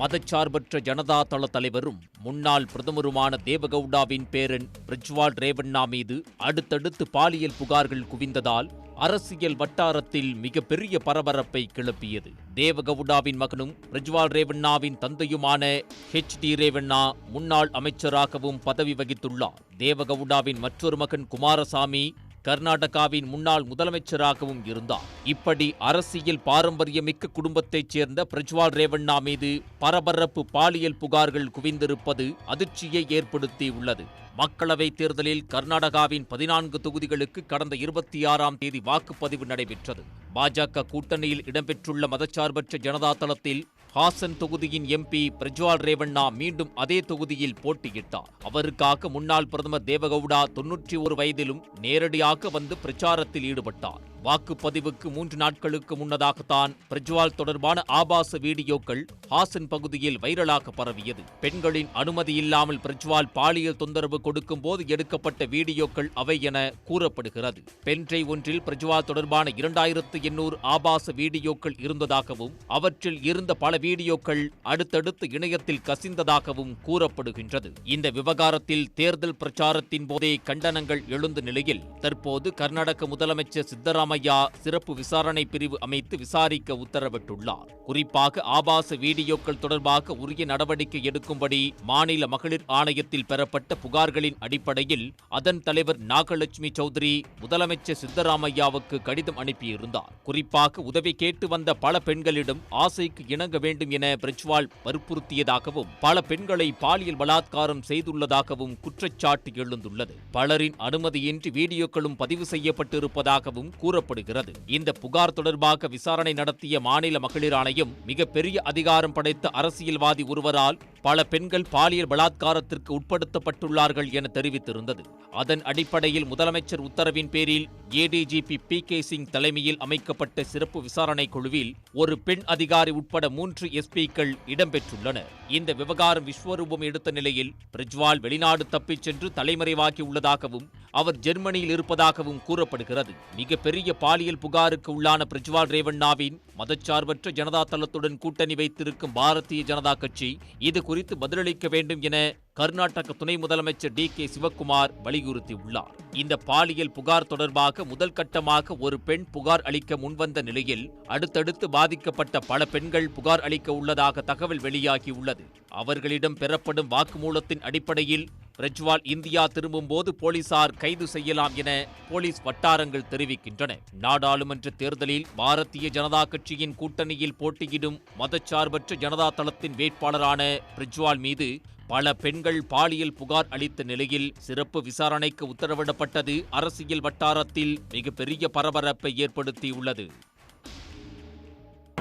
மதச்சார்பற்ற ஜனதா தள தலைவரும் முன்னாள் பிரதமருமான தேவகவுடாவின் பேரன் பிரஜ்வால் ரேவண்ணா மீது அடுத்தடுத்து பாலியல் புகார்கள் குவிந்ததால் அரசியல் வட்டாரத்தில் மிகப்பெரிய பரபரப்பை கிளப்பியது. தேவகவுடாவின் மகனும் பிரஜ்வால் ரேவண்ணாவின் தந்தையுமான ஹெச். டி. ரேவண்ணா முன்னாள் அமைச்சராகவும் பதவி வகித்துள்ளார். தேவகவுடாவின் மற்றொரு மகன் குமாரசாமி கர்நாடகாவின் முன்னாள் முதலமைச்சராகவும் இருந்தார். இப்படி அரசியல் பாரம்பரியமிக்க குடும்பத்தைச் சேர்ந்த பிரஜ்வால் ரேவண்ணா மீது பரபரப்பு பாலியல் புகார்கள் குவிந்திருப்பது அதிர்ச்சியை ஏற்படுத்தியுள்ளது. மக்களவைத் தேர்தலில் கர்நாடகாவின் பதினான்கு தொகுதிகளுக்கு கடந்த இருபத்தி ஆறாம் தேதி வாக்குப்பதிவு நடைபெற்றது. பாஜக கூட்டணியில் இடம்பெற்றுள்ள மதச்சார்பற்ற ஜனதா தளத்தில் ஹாசன் தொகுதியின் எம்பி பிரஜ்வால் ரேவண்ணா மீண்டும் அதே தொகுதியில் போட்டியிட்டார். அவருக்காக முன்னாள் பிரதமர் தேவகவுடா தொன்னூற்றி ஒரு வயதிலும் நேரடியாக வந்து பிரச்சாரத்தில் ஈடுபட்டார். வாக்குப்பதிவுக்கு மூன்று நாட்களுக்கு முன்னதாகத்தான் பிரஜ்வால் தொடர்பான ஆபாச வீடியோக்கள் ஹாசன் பகுதியில் வைரலாக பரவியது. பெண்களின் அனுமதி இல்லாமல் பிரஜ்வால் பாலியல் தொந்தரவு கொடுக்கும் போது எடுக்கப்பட்ட வீடியோக்கள் அவை என கூறப்படுகிறது. பென்ட்ரை ஒன்றில் பிரஜ்வால் தொடர்பான இரண்டாயிரத்து எண்ணூறு ஆபாச வீடியோக்கள் இருந்ததாகவும் அவற்றில் இருந்த பல வீடியோக்கள் அடுத்தடுத்து இணையத்தில் கசிந்ததாகவும் கூறப்படுகின்றது. இந்த விவகாரத்தில் தேர்தல் பிரச்சாரத்தின் போதே கண்டனங்கள் எழுந்த நிலையில் தற்போது கர்நாடக முதலமைச்சர் சித்தராமையா சிறப்பு விசாரணை பிரிவு அமைத்து விசாரிக்க உத்தரவிட்டுள்ளார். குறிப்பாக ஆபாச வீடியோ வீடியோக்கள் தொடர்பாக உரிய நடவடிக்கை எடுக்கும்படி மாநில மகளிர் ஆணையத்தில் பெறப்பட்ட புகார்களின் அடிப்படையில் அதன் தலைவர் நாகலட்சுமி சௌத்ரி முதலமைச்சர் சித்தராமையாவுக்கு கடிதம் அனுப்பியிருந்தார். குறிப்பாக உதவி கேட்டு வந்த பல பெண்களிடம் ஆசைக்கு இணங்க வேண்டும் என பிரஜ்வால் வற்புறுத்தியதாகவும் பல பெண்களை பாலியல் பலாத்காரம் செய்துள்ளதாகவும் குற்றச்சாட்டு எழுந்துள்ளது. பலரின் அனுமதியின்றி வீடியோக்களும் பதிவு செய்யப்பட்டிருப்பதாகவும் கூறப்படுகிறது. இந்த புகார் தொடர்பாக விசாரணை நடத்திய மாநில மகளிர் ஆணையம் மிகப்பெரிய அதிகாரம் படைத்த அரசியல்வாதி ஒருவரால் பல பெண்கள் பாலியல் பலாத்காரத்திற்கு உட்படுத்தப்பட்டுள்ளார்கள் என தெரிவித்திருந்தது. அதன் அடிப்படையில் முதலமைச்சர் உத்தரவின் பேரில் ஏடிஜிபி பி கே சிங் தலைமையில் அமைக்கப்பட்ட சிறப்பு விசாரணை குழுவில் ஒரு பெண் அதிகாரி உட்பட மூன்று எஸ்பிக்கள் இடம்பெற்றுள்ளனர். இந்த விவகாரம் விஸ்வரூபம் எடுத்த நிலையில் பிரஜ்வால் வெளிநாடு தப்பிச் சென்று தலைமறைவாகி உள்ளதாகவும் அவர் ஜெர்மனியில் இருப்பதாகவும் கூறப்படுகிறது. மிகப்பெரிய பாலியல் புகாருக்கு உள்ளான பிரஜ்வால் ரேவண்ணாவின் மதச்சார்பற்ற ஜனதா தளத்துடன் கூட்டணி வைத்திருக்கும் பாரதிய ஜனதா கட்சி இது குறித்து பதிலளிக்க வேண்டும் என கர்நாடக துணை முதலமைச்சர் டி கே சிவக்குமார் வலியுறுத்தியுள்ளார். இந்த பாலியல் புகார் தொடர்பாக முதல் கட்டமாக ஒரு பெண் புகார் அளிக்க முன்வந்த நிலையில் அடுத்தடுத்து பாதிக்கப்பட்ட பல பெண்கள் புகார் அளிக்க உள்ளதாக தகவல் வெளியாகியுள்ளது. அவர்களிடம் பெறப்படும் வாக்குமூலத்தின் அடிப்படையில் பிரஜ்வால் இந்தியா திரும்பும்போது போலீசார் கைது செய்யலாம் என போலீஸ் வட்டாரங்கள் தெரிவிக்கின்றன. நாடாளுமன்ற தேர்தலில் பாரதிய ஜனதா கட்சியின் கூட்டணியில் போட்டியிடும் மதச்சார்பற்ற ஜனதா தளத்தின் வேட்பாளரான பிரஜ்வால் மீது பல பெண்கள் பாலியல் புகார் அளித்த நிலையில் சிறப்பு விசாரணைக்கு உத்தரவிடப்பட்டது அரசியல் வட்டாரத்தில் மிகப்பெரிய பரபரப்பை ஏற்படுத்தியுள்ளது.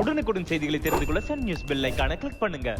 உடனுக்குடன் செய்திகளை தெரிந்து கொள்ள சன் நியூஸ் பெல் ஐகானை கிளிக் பண்ணுங்க.